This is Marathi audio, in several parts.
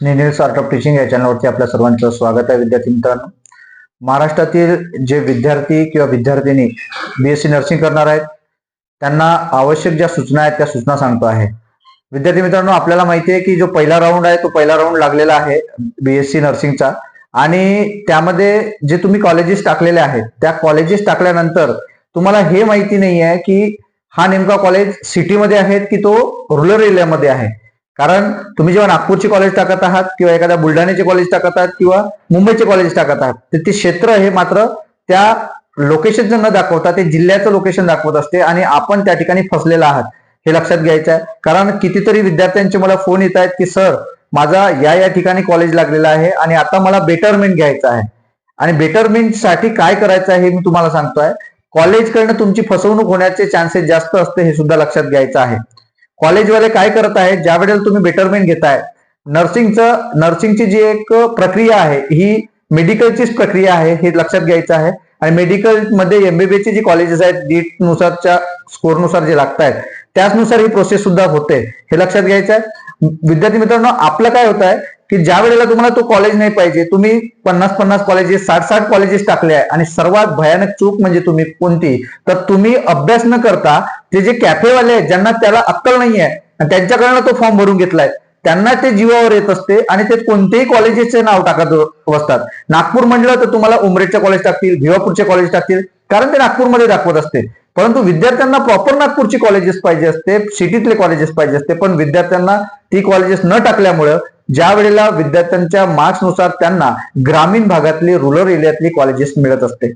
न्यूज आर्ट ऑफ टीचिंग या चॅनलवरती आपल्या सर्वांचं स्वागत आहे विद्यार्थी मित्रांनो. महाराष्ट्रातील जे विद्यार्थी किंवा विद्यार्थिनी बी एस सी नर्सिंग करणार आहेत त्यांना आवश्यक ज्या सूचना आहेत त्या सूचना सांगतो आहे. विद्यार्थी मित्रांनो आपल्याला माहिती आहे की जो पहिला राऊंड आहे तो पहिला राऊंड लागलेला आहे बी एस सी नर्सिंगचा आणि त्यामध्ये जे तुम्ही कॉलेजेस टाकलेले आहेत त्या कॉलेजेस टाकल्यानंतर तुम्हाला हे माहिती नाही आहे की हा नेमका कॉलेज सिटीमध्ये आहे की तो रुरल एरियामध्ये आहे? कारण तुम्ही जेव्हा नागपूरचे कॉलेज टाकत आहात किंवा एखाद्या बुलढाण्याचे कॉलेज टाकत आहात किंवा मुंबईचे कॉलेज टाकत आहात तर ते क्षेत्र हे मात्र त्या लोकेशनचं न दाखवता ते जिल्ह्याचं लोकेशन दाखवत असते आणि आपण त्या ठिकाणी फसलेला आहात. हे लक्षात घ्यायचं आहे. कारण कितीतरी विद्यार्थ्यांचे मला फोन येत आहेत की सर माझा या या ठिकाणी कॉलेज लागलेला आहे आणि आता मला बेटरमेंट घ्यायचं आहे. आणि बेटरमेंटसाठी काय करायचं आहे हे मी तुम्हाला सांगतोय. कॉलेज कडनं तुमची फसवणूक होण्याचे चान्सेस जास्त असते हे सुद्धा लक्षात घ्यायचं आहे. कॉलेजवाले काय करत आहेत? ज्या वेळेला तुम्ही बेटरमेंट घेताय. नर्सिंगचं नर्सिंगची जी एक प्रक्रिया आहे ही मेडिकलचीच प्रक्रिया आहे हे लक्षात घ्यायचं आहे. आणि मेडिकलमध्ये मध्ये जी कॉलेजेस आहेत डीट नुसारच्या स्कोरनुसार जे लागत आहेत त्याचनुसार ही प्रोसेस सुद्धा होते. हे लक्षात घ्यायचं आहे. विद्यार्थी मित्रांनो आपलं काय होत आहे की ज्या वेळेला तुम्हाला तो कॉलेज नाही पाहिजे तुम्ही पन्नास पन्नास कॉलेजेस साठ साठ कॉलेजेस टाकले आहे आणि सर्वात भयानक चूक म्हणजे तुम्ही कोणती? तर तुम्ही अभ्यास न करता ते जे कॅफेवाले आहेत ज्यांना त्याला अक्कल नाही आहे आणि त्यांच्याकडनं तो फॉर्म भरून घेतलाय त्यांना ते जीवावर येत असते आणि ते कोणतेही कॉलेजेसचे नाव टाकत बसतात. नागपूर म्हटलं तर तुम्हाला उमरेडचे कॉलेज टाकतील भिवापूरचे कॉलेज टाकतील कारण ते नागपूरमध्ये दाखवत असते. परंतु विद्यार्थ्यांना प्रॉपर नागपूरची कॉलेजेस पाहिजे असते सिटीतले कॉलेजेस पाहिजे असते. पण विद्यार्थ्यांना ती कॉलेजेस न टाकल्यामुळं ज्या वेळेला विद्यार्थ्यांच्या मार्क्सनुसार त्यांना ग्रामीण भागातली रुरल एरियातली कॉलेजेस मिळत असते.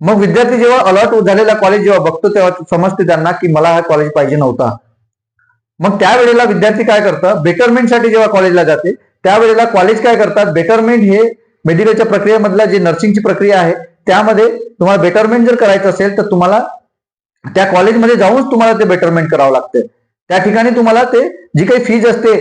मग विद्यार्थी जेव्हा अलर्ट झालेला कॉलेज जेव्हा बघतो तेव्हा समजते त्यांना की मला हा कॉलेज पाहिजे नव्हता. मग त्यावेळेला विद्यार्थी काय करतात? बेटरमेंटसाठी जेव्हा कॉलेजला जाते त्यावेळेला कॉलेज काय करतात? बेटरमेंट हे मेडिकलच्या प्रक्रियेमधला जी नर्सिंगची प्रक्रिया आहे त्यामध्ये तुम्हाला बेटरमेंट जर करायचं असेल तर तुम्हाला त्या कॉलेजमध्ये जाऊनच तुम्हाला ते बेटरमेंट करावं लागते. त्या ठिकाणी तुम्हाला ते जी काही फीज असते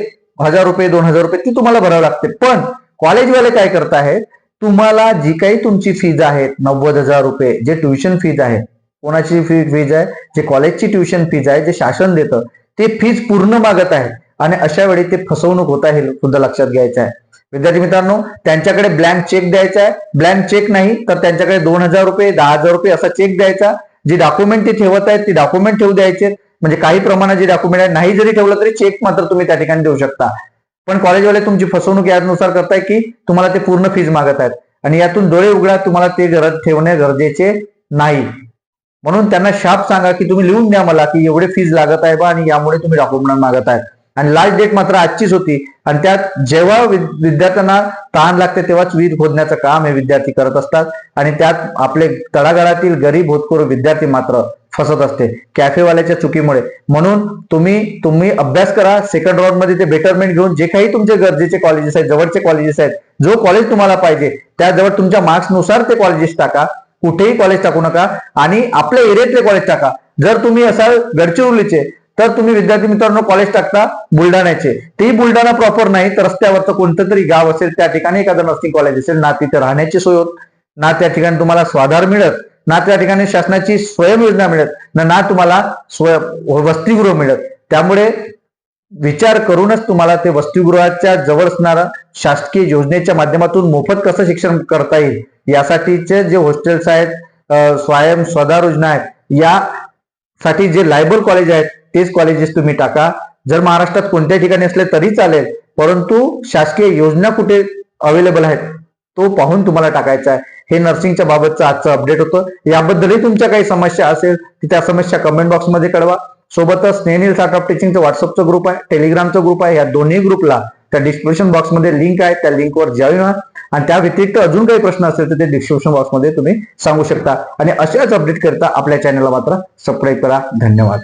हजार रुपये दोन हजार रुपये ती तुम्हाला भरावं लागते. पण कॉलेजवाले काय करत आहेत तुम्हाला जी काही तुमची फीज आहे नव्वद हजार रुपये जे ट्युशन फीज आहे कोणाची फी फीज आहे जे कॉलेजची ट्युशन फीज आहे जे शासन देतं ते फीज पूर्ण मागत आहे. आणि अशा वेळी ते फसवणूक होत आहे सुद्धा लक्षात घ्यायचं आहे. विद्यार्थी मित्रांनो त्यांच्याकडे ब्लँक चेक द्यायचा आहे. ब्लँक चेक नाही तर त्यांच्याकडे दोन हजार रुपये दहा हजार रुपये असा चेक द्यायचा. जी डॉक्युमेंट ते ठेवत आहेत ती डॉक्युमेंट ठेवू द्यायचे. म्हणजे काही प्रमाणात जे डॉक्युमेंट आहे नाही जरी ठेवलं तरी चेक मात्र तुम्ही त्या ठिकाणी देऊ शकता. पण कॉलेजवाले तुमची फसवणूक यानुसार करताय की तुम्हाला ते पूर्ण फीज मागत आहेत. आणि यातून डोळे उघडा तुम्हाला ते गरज ठेवणे गरजेचे नाही. म्हणून त्यांना शाप सांगा की तुम्ही लिहून द्या मला की एवढे फीज लागत आहे बा आणि यामुळे तुम्ही डॉक्युमेंट मागत आहेत. आणि लास्ट डेट मात्र आजचीच होती. आणि त्यात जेव्हा विद्यार्थ्यांना तहान लागते तेव्हाच वीज खोदण्याचं काम हे विद्यार्थी करत असतात. आणि त्यात आपले तळागाळातील गरीब होतकोर विद्यार्थी मात्र फसत असते. कॅफेवाल्याच्या चुकीमुळे. म्हणून तुम्ही तुम्ही अभ्यास करा. सेकंड राऊंडमध्ये ते बेटरमेंट घेऊन जे काही तुमचे गरजेचे कॉलेजेस आहेत जवळचे कॉलेजेस आहेत जो कॉलेज तुम्हाला पाहिजे त्याजवळ तुमच्या मार्क्सनुसार ते कॉलेजेस टाका. कुठेही कॉलेज टाकू नका. आणि आपल्या एरियातले कॉलेज टाका. जर तुम्ही असाल गडचिरोलीचे तर तुम्ही विद्यार्थी मित्रांनो कॉलेज टाकता बुलढाण्याचे. तेही बुलढाणा प्रॉपर नाही तर रस्त्यावरचं कोणतं तरी गाव असेल त्या ठिकाणी एखादं नर्सिंग कॉलेज असेल ना तिथे राहण्याची सोय होत ना त्या ठिकाणी तुम्हाला स्वाधार मिळत ना त्या ठिकाणी शासनाची स्वयं योजना मिळत ना ना तुम्हाला स्वय वसतिगृह मिळत. त्यामुळे विचार करूनच तुम्हाला ते वसतिगृहाच्या जवळ असणारा शासकीय योजनेच्या माध्यमातून मोफत कसं शिक्षण करता येईल यासाठीचे जे हॉस्टेल्स आहेत स्वयं स्वधार योजना आहेत यासाठी जे लायबल कॉलेज आहेत तेच कॉलेजेस तुम्ही टाका. जर महाराष्ट्रात कोणत्या ठिकाणी असले तरी चालेल परंतु शासकीय योजना कुठे अवेलेबल आहेत तो पाहून तुम्हाला टाकायचा आहे. हे नर्सिंगच्या बाबतचं आजचं अपडेट होतं. याबद्दलही तुमच्या काही समस्या असेल तर त्या समस्या कमेंट बॉक्समध्ये कळवा. सोबतच स्नेहनील स्टार्टअप टीचिंगचं व्हॉट्सअपचा ग्रुप आहे टेलिग्रामचा ग्रुप आहे या दोन्ही ग्रुपला त्या डिस्क्रिप्शन बॉक्समध्ये लिंक आहे त्या लिंकवर जॉईन व्हा. आणि त्या व्यतिरिक्त अजून काही प्रश्न असेल तर ते डिस्क्रिप्शन बॉक्समध्ये तुम्ही सांगू शकता. आणि अशाच अपडेट करता आपल्या चॅनलला मात्र सबस्क्राईब करा. धन्यवाद.